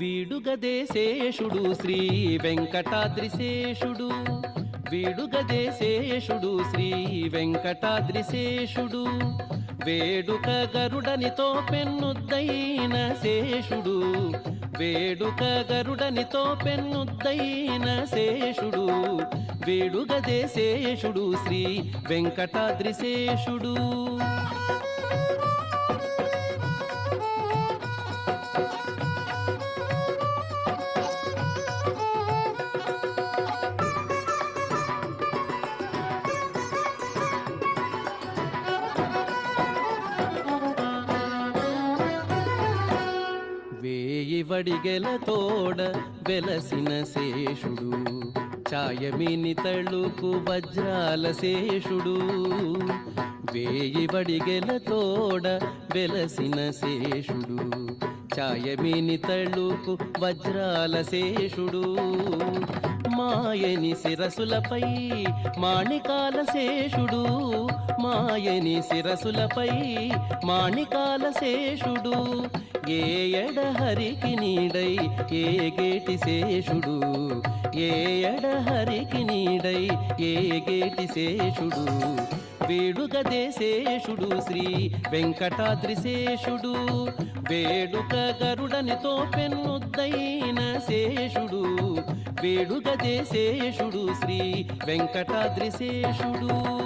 వీడుగదేశేషుడు శ్రీ వెంకటాద్రిశేషుడు. వీడుగదేశేషుడు శ్రీ వెంకటాద్రిశేషుడు. వేడుక గరుడనితో పెన్నుద్దైన శేషుడు. వేడుక గరుడనితో పెన్నుద్దైన శేషుడు. వేడుగదేశేషుడు శ్రీ వెంకటాద్రిశేషుడు. వడిగెల తోడ వెలసిన శేషుడు. ఛాయమిని తళుకు వజ్రాల శేషుడు. వేయి వడిగెల తోడ వెలసిన శేషుడు. ఛాయమిని తళుకు వజ్రాల శేషుడు. మాయని శిరసులపై మాణికాల శేషుడు మాయని శిరసులపై మాణికాల శేషుడు ఏ ఎడహరికి నీడై ఏ గేటి శేషుడు. ఏ ఎడహరికి నీడై ఏ గేటి శేషుడు. వేడుక దేశేషుడు శ్రీ వెంకటాద్రిశేషుడు. వేడుక గరుడనితో పెన్నుద్దైన శేషుడు. వేడుక దేశేషుడు శ్రీ వెంకటాద్రిశేషుడు.